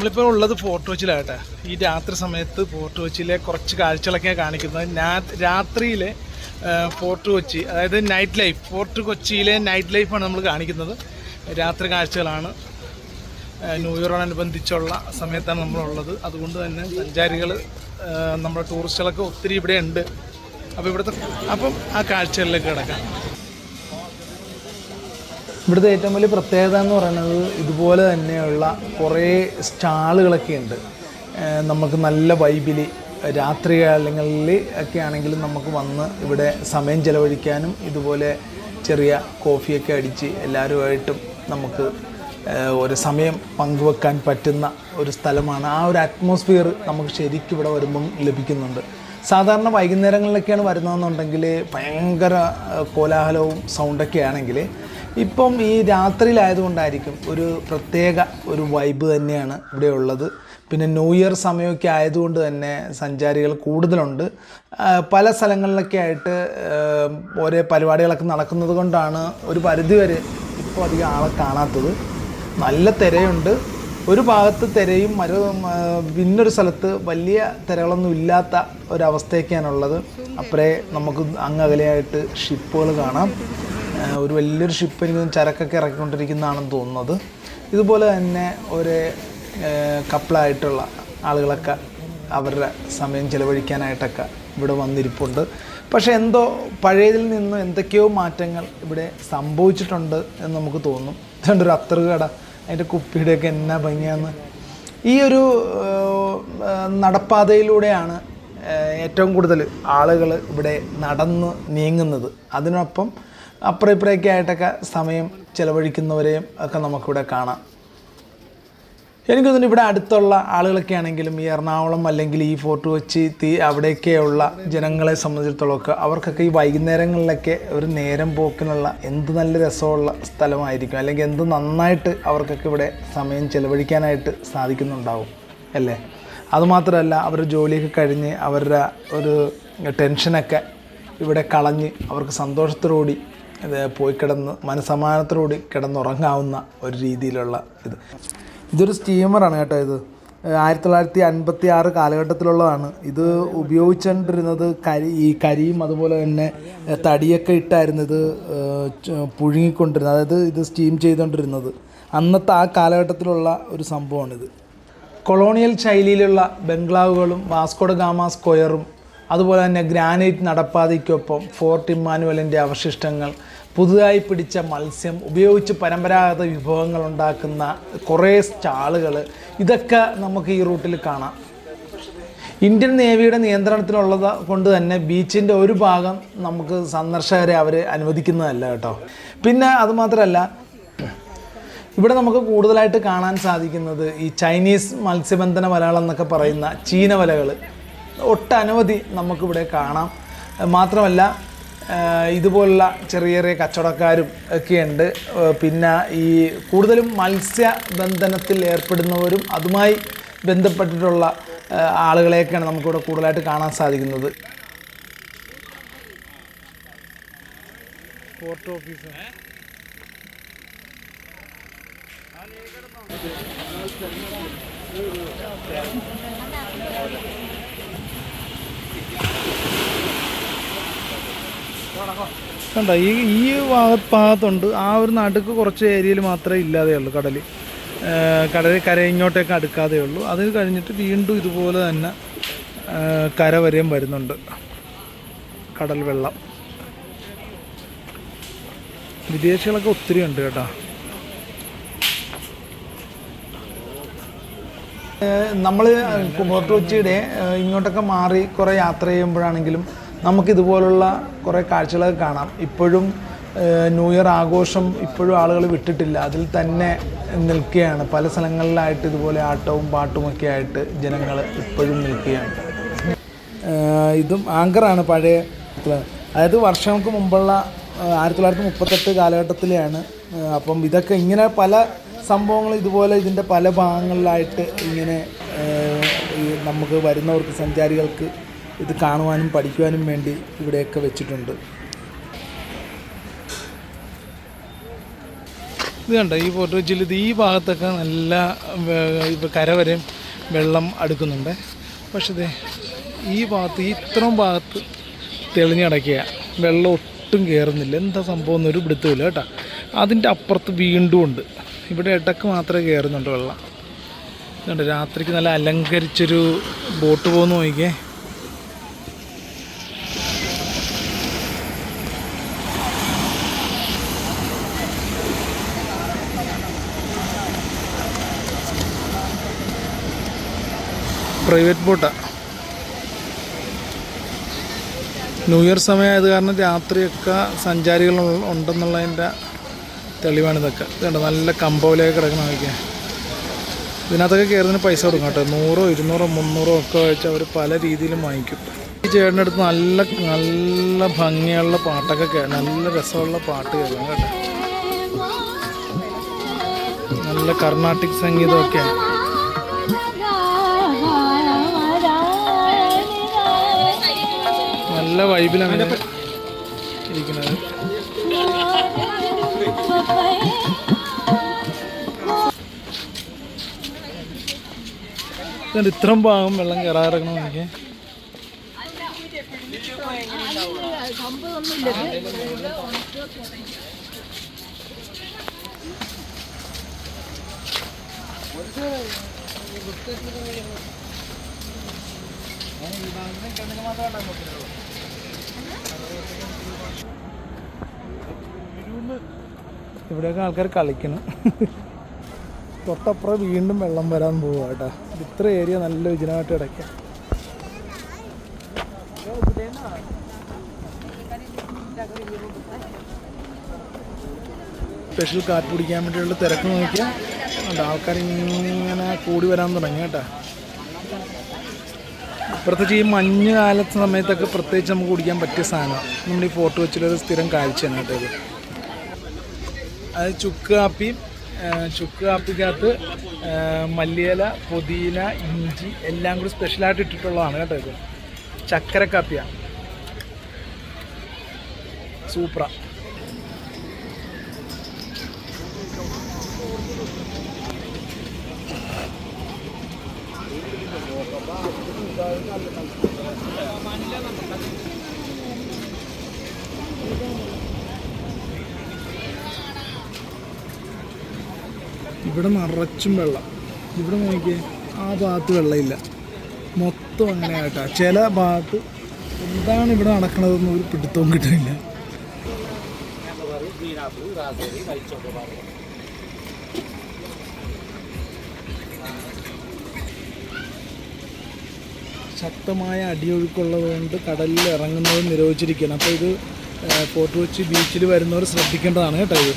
നമ്മളിപ്പോൾ ഉള്ളത് ഫോർട്ട് കൊച്ചിലാകട്ടെ ഈ രാത്രി സമയത്ത് ഫോർട്ട് കൊച്ചിയിലെ കുറച്ച് കാഴ്ചകളൊക്കെ കാണിക്കുന്നത്. രാത്രിയിലെ ഫോർട്ട് കൊച്ചി അതായത് നൈറ്റ് ലൈഫ് ഫോർട്ട് കൊച്ചിയിലെ നൈറ്റ് ലൈഫാണ് നമ്മൾ കാണിക്കുന്നത്. രാത്രി കാഴ്ചകളാണ്. ന്യൂ ഇയറോടനുബന്ധിച്ചുള്ള സമയത്താണ് നമ്മളുള്ളത്. അതുകൊണ്ട് തന്നെ സഞ്ചാരികൾ നമ്മുടെ ടൂറിസ്റ്റുകളൊക്കെ ഒത്തിരി ഇവിടെ ഉണ്ട്. അപ്പോൾ ഇവിടുത്തെ അപ്പം ആ കാഴ്ചകളിലേക്ക് കിടക്കാം. ഇവിടുത്തെ ഏറ്റവും വലിയ പ്രത്യേകത എന്ന് പറയുന്നത് ഇതുപോലെ തന്നെയുള്ള കുറേ സ്റ്റാളുകളൊക്കെ ഉണ്ട്. നമുക്ക് നല്ല വൈബിൽ രാത്രികാലങ്ങളിൽ ഒക്കെ ആണെങ്കിലും നമുക്ക് വന്ന് ഇവിടെ സമയം ചിലവഴിക്കാനും ഇതുപോലെ ചെറിയ കോഫിയൊക്കെ അടിച്ച് എല്ലാവരുമായിട്ടും നമുക്ക് ഒരു സമയം പങ്കുവെക്കാൻ പറ്റുന്ന ഒരു സ്ഥലമാണ്. ആ ഒരു അറ്റ്മോസ്ഫിയർ നമുക്ക് ശരിക്കും ഇവിടെ വരുമ്പം ലഭിക്കുന്നുണ്ട്. സാധാരണ വൈകുന്നേരങ്ങളിലൊക്കെയാണ് വരുന്നതെന്നുണ്ടെങ്കിൽ ഭയങ്കര കോലാഹലവും സൗണ്ടൊക്കെ ആണെങ്കിൽ ഇപ്പം ഈ രാത്രിയിലായതുകൊണ്ടായിരിക്കും ഒരു പ്രത്യേക ഒരു വൈബ് തന്നെയാണ് ഇവിടെ ഉള്ളത്. പിന്നെ ന്യൂ ഇയർ സമയമൊക്കെ ആയതുകൊണ്ട് തന്നെ സഞ്ചാരികൾ കൂടുതലുണ്ട്. പല സ്ഥലങ്ങളിലൊക്കെ ആയിട്ട് ഓരോ പരിപാടികളൊക്കെ നടക്കുന്നത് കൊണ്ടാണ് ഒരു പരിധിവരെ ഇപ്പോൾ അധികം ആളെ കാണാത്തത്. നല്ല തിരയുണ്ട്. ഒരു ഭാഗത്ത് തിരയും മറ്റു പിന്നൊരു സ്ഥലത്ത് വലിയ തിരകളൊന്നും ഇല്ലാത്ത ഒരവസ്ഥയൊക്കെയാണുള്ളത്. അപ്പറേ നമുക്ക് അങ്ങകലെയായിട്ട് ഷിപ്പുകൾ കാണാം. ഒരു വലിയൊരു ഷിപ്പ് എനിക്ക് ചരക്കൊക്കെ ഇറക്കിക്കൊണ്ടിരിക്കുന്നതാണെന്ന് തോന്നുന്നത്. ഇതുപോലെ തന്നെ ഒരു കപ്പിളായിട്ടുള്ള ആളുകളൊക്കെ അവരുടെ സമയം ചിലവഴിക്കാനായിട്ടൊക്കെ ഇവിടെ വന്നിരിപ്പുണ്ട്. പക്ഷേ എന്തോ പഴയതിൽ നിന്നും എന്തൊക്കെയോ മാറ്റങ്ങൾ ഇവിടെ സംഭവിച്ചിട്ടുണ്ട് എന്ന് നമുക്ക് തോന്നും. ഇതുകൊണ്ടൊരു അത്തറ് കട അതിന്റെ കുപ്പിയുടെയൊക്കെ എന്നാ ഭംഗിയാന്ന്. ഈ ഒരു നടപ്പാതയിലൂടെയാണ് ഏറ്റവും കൂടുതൽ ആളുകൾ ഇവിടെ നടന്ന് നീങ്ങുന്നത്. അതിനൊപ്പം അപ്പുറം ഇപ്പുറമൊക്കെ ആയിട്ടൊക്കെ സമയം ചിലവഴിക്കുന്നവരെയും ഒക്കെ നമുക്കിവിടെ കാണാം. എനിക്ക് തോന്നുന്നു ഇവിടെ അടുത്തുള്ള ആളുകളൊക്കെ ആണെങ്കിലും ഈ എറണാകുളം അല്ലെങ്കിൽ ഈ ഫോർട്ട് കൊച്ചി തീ അവിടെയൊക്കെയുള്ള ജനങ്ങളെ സംബന്ധിച്ചിടത്തോളമൊക്കെ അവർക്കൊക്കെ ഈ വൈകുന്നേരങ്ങളിലൊക്കെ ഒരു നേരം പോക്കിനുള്ള എന്ത് നല്ല രസമുള്ള സ്ഥലമായിരിക്കും. അല്ലെങ്കിൽ എന്ത് നന്നായിട്ട് അവർക്കൊക്കെ ഇവിടെ സമയം ചിലവഴിക്കാനായിട്ട് സാധിക്കുന്നുണ്ടാവും അല്ലേ? അതുമാത്രമല്ല അവരുടെ ജോലിയൊക്കെ കഴിഞ്ഞ് അവരുടെ ഒരു ടെൻഷനൊക്കെ ഇവിടെ കളഞ്ഞ് അവർക്ക് സന്തോഷത്തോടുകൂടി ഇത് പോയി കിടന്ന് മനസമാധാനത്തോടുകൂടി കിടന്നുറങ്ങാവുന്ന ഒരു രീതിയിലുള്ള ഇത്. ഇതൊരു സ്റ്റീമറാണ് കേട്ടോ ഇത്. ആയിരത്തി തൊള്ളായിരത്തി അൻപത്തി ആറ് കാലഘട്ടത്തിലുള്ളതാണ്. ഇത് ഉപയോഗിച്ചുകൊണ്ടിരുന്നത് കരി ഈ കരിയും അതുപോലെ തന്നെ തടിയൊക്കെ ഇട്ടായിരുന്നു ഇത് പുഴുങ്ങിക്കൊണ്ടിരുന്നത്. അതായത് ഇത് സ്റ്റീം ചെയ്തുകൊണ്ടിരുന്നത്. അന്നത്തെ ആ കാലഘട്ടത്തിലുള്ള ഒരു സംഭവമാണിത്. കൊളോണിയൽ ശൈലിയിലുള്ള ബംഗ്ലാവുകളും വാസ്കോഡ ഗാമ സ്ക്വയറും അതുപോലെ തന്നെ ഗ്രാനൈറ്റ് നടപ്പാതയ്ക്കൊപ്പം ഫോർട്ട് ഇമ്മാനുവലിന്റെ അവശിഷ്ടങ്ങൾ പുതുതായി പിടിച്ച മത്സ്യം ഉപയോഗിച്ച് പരമ്പരാഗത വിഭവങ്ങൾ ഉണ്ടാക്കുന്ന കുറേ സ്റ്റാളുകൾ. ഇതൊക്കെ നമുക്ക് ഈ റൂട്ടിൽ കാണാം. ഇന്ത്യൻ നേവിയുടെ നിയന്ത്രണത്തിലുള്ളത് കൊണ്ട് തന്നെ ബീച്ചിന്റെ ഒരു ഭാഗം നമുക്ക് സന്ദർശകരെ അവർ അനുവദിക്കുന്നതല്ല കേട്ടോ. പിന്നെ അതുമാത്രമല്ല ഇവിടെ നമുക്ക് കൂടുതലായിട്ട് കാണാൻ സാധിക്കുന്നത് ഈ ചൈനീസ് മത്സ്യബന്ധന വലകൾ എന്നൊക്കെ പറയുന്ന ചീന വലകൾ ഒട്ടനവധി നമുക്കിവിടെ കാണാം. മാത്രമല്ല ഇതുപോലുള്ള ചെറിയ ചെറിയ കച്ചവടക്കാരും ഒക്കെയുണ്ട്. പിന്നെ ഈ കൂടുതലും മത്സ്യബന്ധനത്തിൽ ഏർപ്പെടുന്നവരും അതുമായി ബന്ധപ്പെട്ടിട്ടുള്ള ആളുകളെയൊക്കെയാണ് നമുക്കിവിടെ കൂടുതലായിട്ട് കാണാൻ സാധിക്കുന്നത്. പോർട്ട് ഓഫീസ് കണ്ട ഈ ഈ ഭാഗ- ഭാഗത്തുണ്ട്. ആ ഒരു നടുക്ക് കുറച്ച് ഏരിയയിൽ മാത്രമേ ഇല്ലാതെ ഉള്ളൂ കടൽ. കടൽ കര ഇങ്ങോട്ടേക്ക് അടുക്കാതെ ഉള്ളൂ. അത് കഴിഞ്ഞിട്ട് വീണ്ടും ഇതുപോലെ തന്നെ കര വരെയും വരുന്നുണ്ട്. കടൽ വെള്ളം. വിദേശികളൊക്കെ ഒത്തിരി ഉണ്ട് കേട്ടോ. നമ്മൾ ഫോർട്ട് കൊച്ചിയുടെ ഇങ്ങോട്ടൊക്കെ മാറി കുറേ യാത്ര ചെയ്യുമ്പോഴാണെങ്കിലും നമുക്കിതുപോലുള്ള കുറേ കാഴ്ചകളൊക്കെ കാണാം. ഇപ്പോഴും ന്യൂ ഇയർ ആഘോഷം ഇപ്പോഴും ആളുകൾ വിട്ടിട്ടില്ല. അതിൽ തന്നെ നിൽക്കുകയാണ്. പല സ്ഥലങ്ങളിലായിട്ട് ഇതുപോലെ ആട്ടവും പാട്ടുമൊക്കെ ആയിട്ട് ജനങ്ങൾ ഇപ്പോഴും നിൽക്കുകയാണ്. ഇതും ആങ്കറാണ് പഴയ അതായത് വർഷങ്ങൾക്ക് മുമ്പുള്ള ആയിരത്തി തൊള്ളായിരത്തി മുപ്പത്തെട്ട് കാലഘട്ടത്തിലെയാണ് അപ്പം ഇതൊക്കെ ഇങ്ങനെ പല സംഭവങ്ങൾ ഇതുപോലെ ഇതിന്റെ പല ഭാഗങ്ങളിലായിട്ട് ഇങ്ങനെ നമുക്ക് വരുന്നവർക്ക് സഞ്ചാരികൾക്ക് ഇത് കാണുവാനും പഠിക്കുവാനും വേണ്ടി ഇവിടെയൊക്കെ വെച്ചിട്ടുണ്ട്. ഇത് കണ്ടോ ഈ ഫോട്ടോ വെച്ചിൽ ഇത് ഈ ഭാഗത്തൊക്കെ നല്ല ഇപ്പോൾ കര വരെ വെള്ളം അടുക്കുന്നുണ്ട്. പക്ഷേ ദേ ഈ ഭാഗത്ത് ഇത്രയും ഭാഗത്ത് തെളിഞ്ഞടക്കുക വെള്ളം ഒട്ടും കയറുന്നില്ല എന്താ സംഭവം എന്നൊരു പിടുത്തമില്ല കേട്ടോ. അതിന്റെ അപ്പുറത്ത് വീണ്ടും ഉണ്ട്. ഇവിടെ ഇടയ്ക്ക് മാത്രമേ കയറുന്നുണ്ട് വെള്ളം. ഇതുണ്ട് രാത്രിക്ക് നല്ല അലങ്കരിച്ചൊരു ബോട്ട് പോന്നു നോക്കിയേ പ്രൈവറ്റ് ബോട്ടാണ് ന്യൂ ഇയർ സമയമായത് കാരണം രാത്രിയൊക്കെ സഞ്ചാരികൾ ഉണ്ടെന്നുള്ളതിന്റെ തെളിവാണ് ഇതൊക്കെ. ഇതുണ്ട് നല്ല കമ്പോലൊക്കെ കിടക്കണം നോക്കിയാൽ ഇതിനകത്തൊക്കെ കയറുന്നതിന് പൈസ കൊടുക്കും കേട്ടോ. നൂറോ ഇരുന്നൂറോ മുന്നൂറോ ഒക്കെ വെച്ച് അവർ പല രീതിയിലും വാങ്ങിക്കും. ഈ ചേട്ടന്റെ അടുത്ത് നല്ല നല്ല ഭംഗിയുള്ള പാട്ടൊക്കെ കേട്ട നല്ല രസമുള്ള പാട്ട് കേൾക്കാം കേട്ടോ. നല്ല കർണാട്ടിക് സംഗീതമൊക്കെയാണ് നല്ല വൈബിലാണ് ഇരിക്കുന്നത്. ഇതുകൊണ്ട് ഇത്രയും ഭാഗം വെള്ളം കയറാറക്കണം എനിക്ക്? ഇവിടെയൊക്കെ ആൾക്കാർ കളിക്കണം. തൊട്ടപ്പുറം വീണ്ടും വെള്ളം വരാൻ പോവുക കേട്ടോ. ഇത്ര ഏരിയ നല്ല വിജനമായിട്ട് കിടക്കാം. സ്പെഷ്യൽ കാറ്റ് പിടിക്കാൻ വേണ്ടിയുള്ള തിരക്ക് നോക്കിയാൽ ഉണ്ട് ആൾക്കാർ ഇങ്ങനെ കൂടി വരാൻ തുടങ്ങി കേട്ടോ. പ്രത്യേകിച്ച് ഈ മഞ്ഞ് കാലത്ത് സമയത്തൊക്കെ പ്രത്യേകിച്ച് നമുക്ക് കുടിക്കാൻ പറ്റിയ സാധനമാണ് നമ്മുടെ ഈ ഫോർട്ട് കൊച്ചിലൊരു സ്ഥിരം കാഴ്ചയാണ് കേട്ടോ ഇത് അത് ചുക്ക് കാപ്പി ആ, ചുക്ക് കാപ്പിക്കകത്ത് മല്ലിയില പുതിന ഇഞ്ചി എല്ലാം കൂടി സ്പെഷ്യലായിട്ട് ഇട്ടിട്ടുള്ളതാണ് കേട്ടോ ഇത്. ചക്കര കാപ്പിയാണ് സൂപ്പറാ. ഇവിടെ നിറച്ചും വെള്ളം. ഇവിടെ നോക്കിയേ ആ ഭാഗത്ത് വെള്ളമില്ല. മൊത്തം അങ്ങനെ ആയിട്ടാ. ചില ഭാഗത്ത് എന്താണ് ഇവിടെ നടക്കണതെന്ന് ഒരു പിടുത്തവും കിട്ടുന്നില്ല. ശക്തമായ അടിയൊഴുക്കുള്ളത് കൊണ്ട് കടലിൽ ഇറങ്ങുന്നത് നിരോധിച്ചിരിക്കുകയാണ്. അപ്പോൾ ഇത് ഫോർട്ട് കൊച്ചി ബീച്ചിൽ വരുന്നവർ ശ്രദ്ധിക്കേണ്ടതാണ് കേട്ടോ ഇത്.